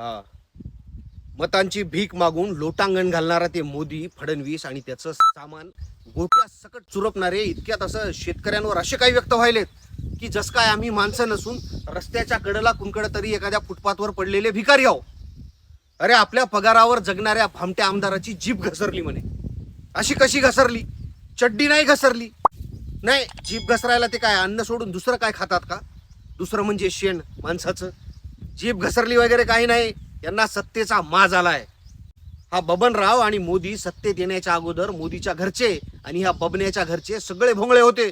हा. मतांची भीक मागून लोटांगण घालणारा ते मोदी फडणवीस आणि त्याचं सामान गोट्या सकट चुरपणारे इतक्यात असं शेतकऱ्यांवर असे काही व्यक्त व्हायलेत की जस काय आम्ही माणसं नसून रस्त्याच्या कडेला कुणकड तरी एखाद्या फुटपाथवर पडलेले भिकारी आहो. अरे आपल्या पगारावर जगणाऱ्या भामट्या आमदाराची जीभ घसरली म्हणे. अशी कशी घसरली? चड्डी नाही घसरली. नाही जीभ घसरायला ते काय अन्न सोडून दुसरं काय खातात का? दुसरं म्हणजे शेण माणसाचं. जीप घसरली वगैरे काही नाही. यांना सत्तेचा माज आलाय. हा बबनराव आणि मोदी सत्तेत येण्याच्या अगोदर मोदीच्या घरचे आणि ह्या बबण्याच्या घरचे सगळे भोंगळे होते.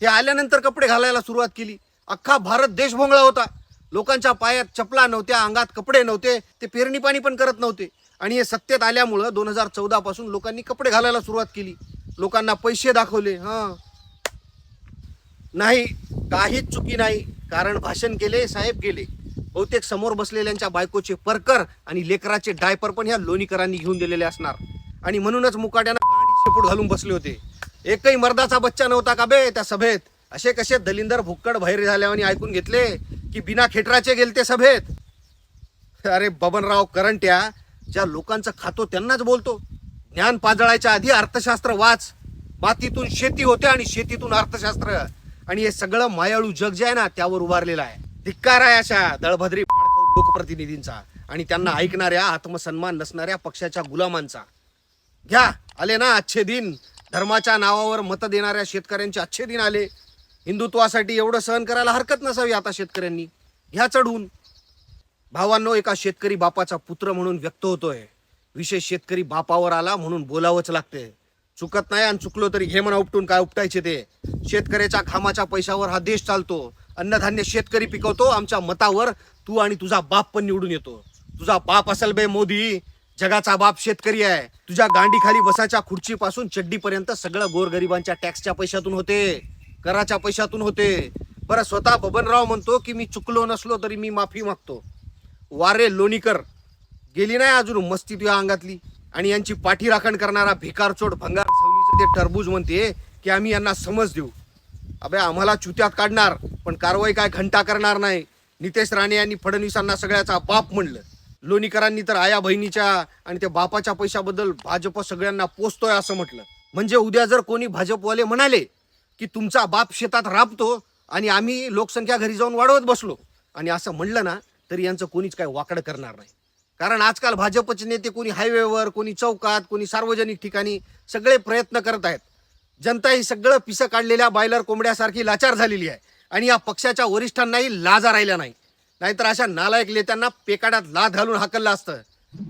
हे आल्यानंतर कपडे घालायला सुरुवात केली. अख्खा भारत देश भोंगळा होता. लोकांच्या पायात चपला नव्हत्या अंगात कपडे नव्हते ते पेरणी पाणी पण करत नव्हते. आणि हे सत्तेत आल्यामुळं दोन हजार चौदापासून लोकांनी कपडे घालायला सुरुवात केली. लोकांना पैसे दाखवले. हां. नाही काहीच चुकी नाही. कारण भाषण केले साहेब गेले. बहुतेक समोर बसलेल्यांच्या बायकोचे परकर आणि लेकराचे डायपर पण ह्या लोणीकरांनी घेऊन दिलेले असणार. आणि म्हणूनच मुकाट्यानं गाडी शेपूट घालून बसले होते. एकही मर्दाचा बच्चा नव्हता का बे त्या सभेत? असे कसे दलिंदर भुक्कड बाहेर झाल्यावर ऐकून घेतले की बिना खेटराचे गेलते सभेत? अरे बबनराव करंट्या ज्या लोकांचं खातो त्यांनाच बोलतो. ज्ञान पाजळायच्या आधी अर्थशास्त्र वाच. मातीतून शेती होते आणि शेतीतून अर्थशास्त्र. आणि हे सगळं मायाळू जग जे आहे ना त्यावर उभारलेलं आहे. धिक्कार आहे अशा दळभद्री लोकप्रतिनिधींचा आणि त्यांना ऐकणाऱ्या आत्मसन्मान नसणाऱ्या पक्षाच्या गुलामांचा. घ्या आले ना अच्छे दिन. धर्माच्या नावावर मत देणाऱ्या शेतकऱ्यांचे अच्छे दिन आले. हिंदुत्वासाठी एवढं सहन करायला हरकत नसावी आता शेतकऱ्यांनी. घ्या चढून. भावांनो एका शेतकरी बापाचा पुत्र म्हणून व्यक्त होतोय. विशेष शेतकरी बापावर आला म्हणून बोलावंच लागते चुकत नाही आणि चुकलो तरी घे म्हणा उपटून काय उपटायचे ते? शेतकऱ्याच्या खामाच्या पैशावर हा देश चालतो. अन्नधान्य शेतकरी पिकवतो आमच्या मतावर तू आणि तुझा बाप पण निवडून येतो. तुझा बाप असेल बे मोदी जगाचा बाप शेतकरी आहे. तुझ्या गांडीखाली बसाच्या खुर्चीपासून चड्डीपर्यंत सगळं गोरगरिबांच्या टॅक्सच्या पैशातून होते कराच्या पैशातून होते. बरं स्वतः बबनराव म्हणतो की मी चुकलो नसलो तरी मी माफी मागतो. वारे लोणीकर गेली नाही अजून मस्ती तुझ्या अंगातली? आणि यांची पाठीराखण करणारा भिकारचोट भंगार छवणीचं ते टरबूज म्हणते की आम्ही यांना समज देऊ. अबे आम्हाला चुत्यात काढणार पण कारवाई काय घंटा करणार नाही. नितेश राणे यांनी फडणवीसांना सगळ्याचा बाप म्हणलं. लोणीकरांनी तर आया बहिणीच्या आणि त्या बापाच्या पैशाबद्दल भाजप सगळ्यांना पोचतोय असं म्हटलं. म्हणजे उद्या जर कोणी भाजपवाले म्हणाले की तुमचा बाप शेतात राबतो आणि आम्ही लोकसंख्या घरी जाऊन वाढवत बसलो आणि असं म्हणलं ना तरी यांचं कोणीच काय वाकडं करणार नाही. कारण आजकाल भाजपचे नेते कोणी हायवेवर कोणी चौकात कोणी सार्वजनिक ठिकाणी सगळे प्रयत्न करत आहेत. जनता ही सगळं पिसं काढलेल्या बायलर कोंबड्यासारखी लाचार झालेली आहे. आणि या पक्षाच्या वरिष्ठांनाही लाजा राहिल्या नाही नाहीतर अशा नालायक नेत्यांना पेकाड्यात लाद घालून हाकललं असतं.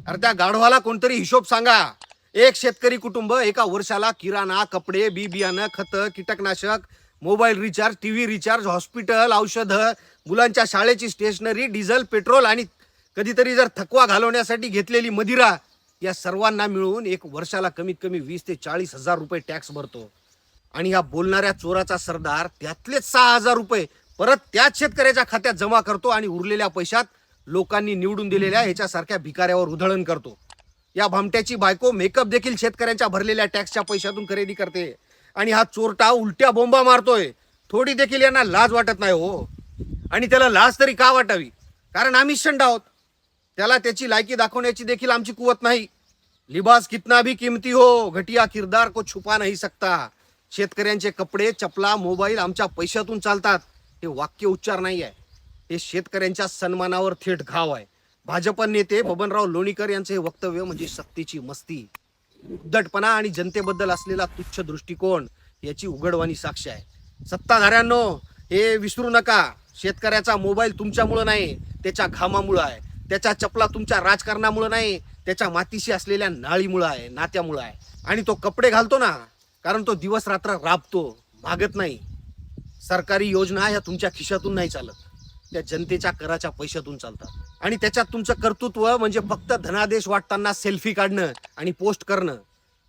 अरे त्या गाढवाला कोणतरी हिशोब सांगा. एक शेतकरी कुटुंब एका वर्षाला किराणा कपडे बी बियाणं खतं कीटकनाशक mobile recharge T V recharge hospital औषधं मुलांच्या शाळेची स्टेशनरी डिझेल पेट्रोल आणि कधीतरी जर थकवा घालवण्यासाठी घेतलेली मदिरा या सर्वांना मिळून एक वर्षाला कमीत कमी वीस ते चाळीस हजार रुपये टॅक्स भरतो. आणि या बोलणाऱ्या चोराचा सरदार त्यातलेच सहा हजार रुपये परत त्याच शेतकऱ्याच्या खात्यात जमा करतो आणि उरलेल्या पैशात लोकांनी निवडून दिलेल्या ह्याच्यासारख्या भिकाऱ्यावर उधळण करतो. या भामट्याची बायको मेकअप देखील शेतकऱ्यांच्या भरलेल्या टॅक्सच्या पैशातून खरेदी करते. आणि हा चोरटा उलट्या बोंबा मारतोय. थोडी देखील यांना लाज वाटत नाही हो. आणि त्याला लाज तरी का वाटावी? कारण आम्ही शंड आहोत. त्याला त्याची लायकी दाखवण्याची देखील आमची कुवत नाही. लिबास कितना भी किमती हो घटिया किरदार को छुपा नाही सकता. शेतकऱ्यांचे कपडे चपला मोबाईल आमच्या पैशातून चालतात. हे वाक्य उच्चार नाही आहे हे शेतकऱ्यांच्या सन्मानावर थेट घाव आहे. भाजप नेते बबनराव लोणीकर यांचे हे वक्तव्य म्हणजे सत्तेची मस्ती. उद्धटपणा आणि जनतेबद्दल असलेला तुच्छ दृष्टिकोन याची उघडवाणी साक्ष आहे. सत्ताधाऱ्यांनो हे विसरू नका. शेतकऱ्याचा मोबाईल तुमच्यामुळं नाही त्याच्या घामामुळं आहे. त्याच्या चपला तुमच्या राजकारणामुळं नाही त्याच्या मातीशी असलेल्या नाळीमुळं आहे नात्यामुळं आहे. आणि तो कपडे घालतो ना कारण तो दिवस रात्र राबतो मागत नाही. सरकारी योजना ह्या तुमच्या खिशातून नाही चालत. त्या जनतेच्या कराच्या पैशातून चालतात. आणि त्याच्यात तुमचं कर्तृत्व म्हणजे फक्त धनादेश वाटताना सेल्फी काढणं आणि पोस्ट करणं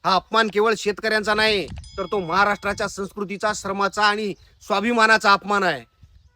हा अपमान केवळ शेतकऱ्यांचा नाही तर तो महाराष्ट्राच्या संस्कृतीचा श्रमाचा आणि स्वाभिमानाचा अपमान आहे.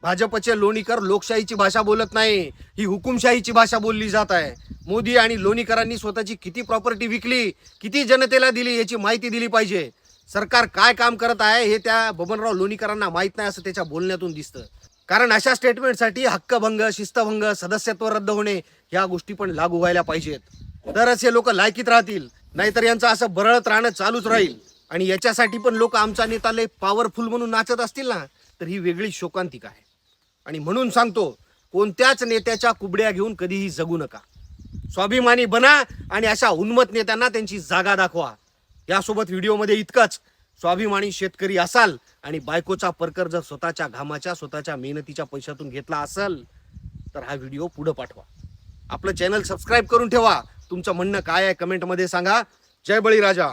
भाजपचे लोणीकर लोकशाहीची भाषा बोलत नाही ही हुकुमशाहीची भाषा बोलली जात आहे. मोदी आणि लोणीकरांनी स्वतःची किती प्रॉपर्टी विकली किती जनतेला दिली याची माहिती दिली पाहिजे. सरकार काय काम करत आहे हे त्या बबनराव लोणीकरांना माहीत नाही असं त्याच्या बोलण्यातून दिसतं. कारण अशा स्टेटमेंटसाठी हक्कभंग शिस्तभंग सदस्यत्व रद्द होणे ह्या गोष्टी पण लागू व्हायला पाहिजेत. तरच हे लोक लायकीत राहतील नाहीतर यांचं असं बरळत राहणं चालूच राहील. आणि याच्यासाठी पण लोक आमचा नेता लय पॉवरफुल म्हणून नाचत असतील ना तर ही वेगळी शोकांतिका आहे. आणि म्हणून सांगतो कोणत्याच नेत्याच्या कुबड्या घेऊन कधीही जगू नका. स्वाभिमानी बना आणि अशा उन्मत नेत्यांना त्यांची जागा दाखवा. यासोबत व्हिडिओमध्ये इतकंच. स्वाभिमानी शेतकरी असाल आणि बायकोचा परकर जर स्वतःच्या घामाच्या स्वतःच्या मेहनतीच्या पैशातून घेतला असेल तर हा व्हिडिओ पुढे पाठवा. आपलं चॅनल सबस्क्राईब करून ठेवा. तुमचं म्हणणं काय आहे कमेंटमध्ये सांगा. जय बळीराजा.